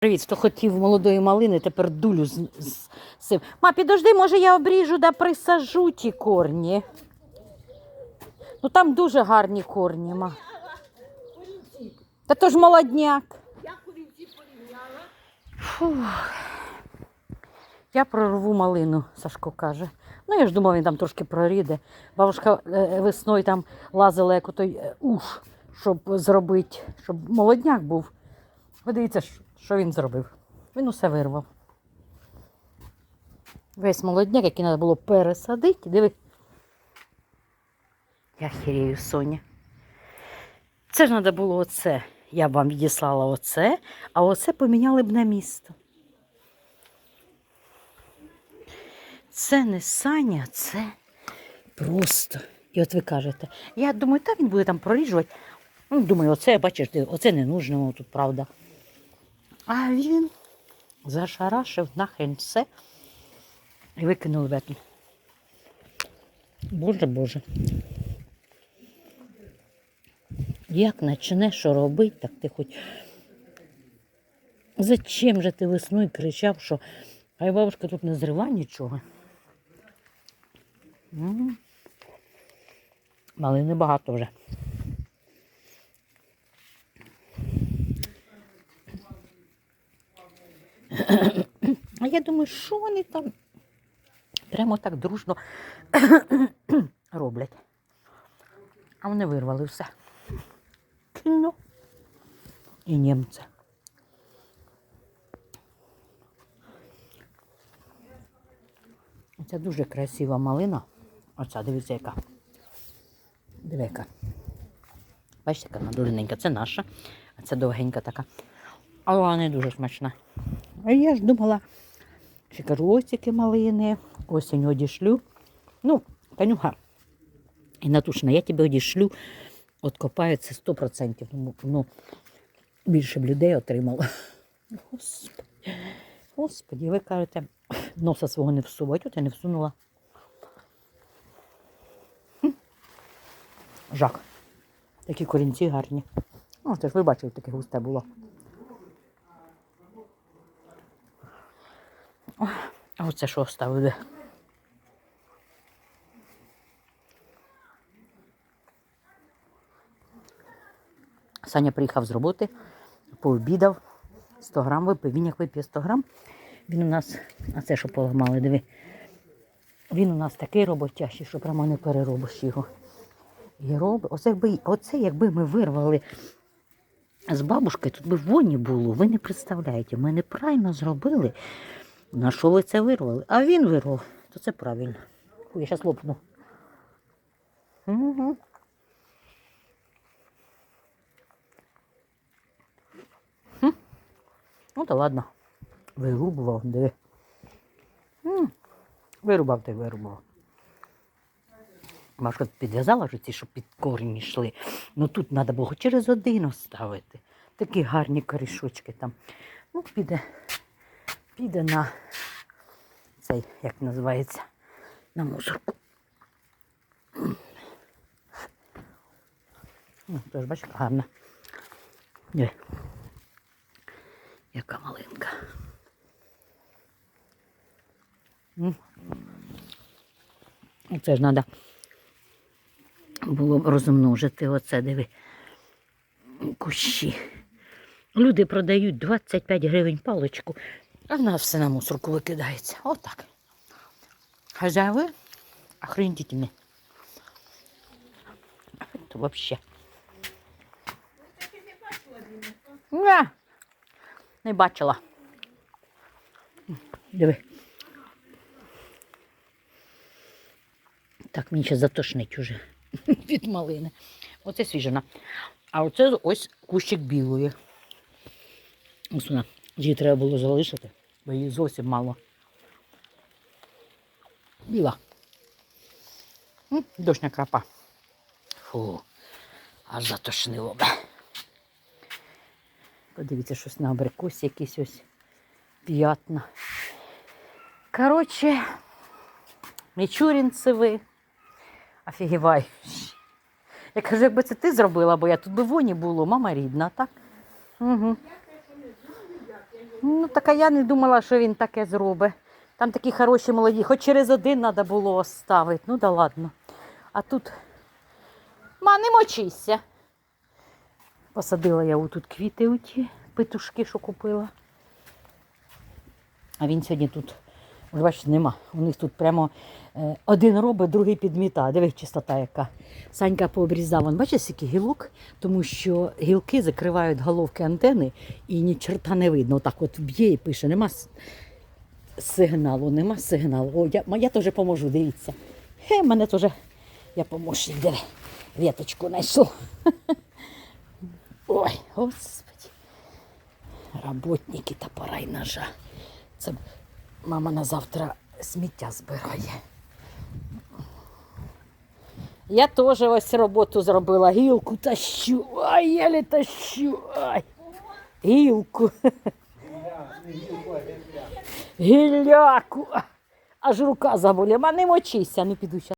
Привіт, хто хотів молодої малини, тепер дулю з, з цим. Ма, підожди, може я обріжу да присажу ті корні. Ну там дуже гарні корні, ма. Та то ж молодняк. Фух. Я прорву малину, Сашко каже. Ну, я ж думав, він там трошки проріде. Бабушка е, весною там лазила, як отой е, уж, щоб зробити, щоб молодняк був. Ви дивіться, що- що він зробив. Він усе вирвав. Весь молодняк, який треба було пересадити, диви. Я хірію, Соня. Це ж треба було оце. Я б вам відіслала оце, а оце поміняли б на місто. Це не Саня, це просто. І от ви кажете, я думаю, так він буде там проріжувати. Ну, думаю, оце, бачиш, оце не нужно ну, тут, правда. А він зашарашив нахрен все і викинув в ету. Боже Боже. Як почне що робити, так ти хоч. Зачем же ти весною кричав, що хай бабушка тут не зрива нічого? М. Малини багато вже. А я думаю, що вони там прямо так дружно роблять. А вони вирвали все. Ну, і німці. Це дуже красива малина. Оця, дивіться, яка. Яка. Бачите, яка вона длинненька. Це наша, а це довгенька така. Але вона не дуже смачна. А я ж думала, ось такі малини, осінь одішлю. Ну, Танюха, і Натушина, я тебе одішлю, откопаю це 100%. Ну, ну, більше б людей отримало. Господи, Господи, ви кажете, носа свого не всувати, от я не всунула. Жах. Такі корінці гарні. Ну, це ж ви бачили, таке густе було. А оце що оставили? Саня приїхав з роботи, пообідав, 100 грам випив. Він як вип'є 100 грам. Він у нас, а це що поламали, диви. Він у нас такий роботящий, що прямо не переробиш його. І робить. Оце якби, оце якби ми вирвали з бабушкою, тут би воні було. Ви не представляєте, ми неправильно зробили. На що ви це вирвали? А він вирвав, то це правильно. Ой, я зараз лопну. Угу. Хм. Ну то ладно. Вирубував, диви. Вирубав й вирубав. Машка підв'язала ж щоб під корінь йшли. Ну тут треба було через один оставити. Такі гарні корішочки там. Ну, піде, піде на цей, як називається, на мусорку. Ну, Тож, бачиш, гарна. Диви. Яка малинка. Оце ж треба було б розмножити оце, диви, кущі. Люди продають 25 гривень паличку, а в нас все на мусорку викидається. Отак. Хазяїви охренительні. То вообще. Не, не бачила. Диви. Так, мені ще затошнить уже від малини. Оце свіжина. А оце ось кущик білої. Ось вона. Її треба було залишити, бо її зовсім мало. Біла. М, Дощня крапа. Фу, аж затошнило. б. Подивіться, щось на абрикосі якісь ось п'ятна. Коротше, Мічурінцеви. Офігіваючі. Я кажу, якби це ти зробила, бо я тут би воні було, мама рідна, так? Угу. Ну, так а я не думала, що він таке зробить. Там такі хороші молоді, хоч через один треба було оставити. Ну да ладно. А тут. Ма, не мочися. Посадила я тут квіти, у ті петушки, що купила. А він сьогодні тут, бачите, нема. У них тут прямо е, один робить, другий підміта. Дивись, чистота яка. Санька пообрізав. Вон, бачиш, який гілок, тому що гілки закривають головки антени і ні черта не видно. Отак от б'є і пише, нема сигналу, нема сигналу. О, я, я теж поможу, дивіться. Хе, мене теж, я помощник, диви, віточку знайшов. Ой, господи. Работники топора й ножа. Це мама на завтра сміття збирає. Я теж ось роботу зробила. Гілку тащу. Ай, єлі тащу. Ай. Гілку. Гілляку. Аж рука заболіла. Ма не мочися, не піду.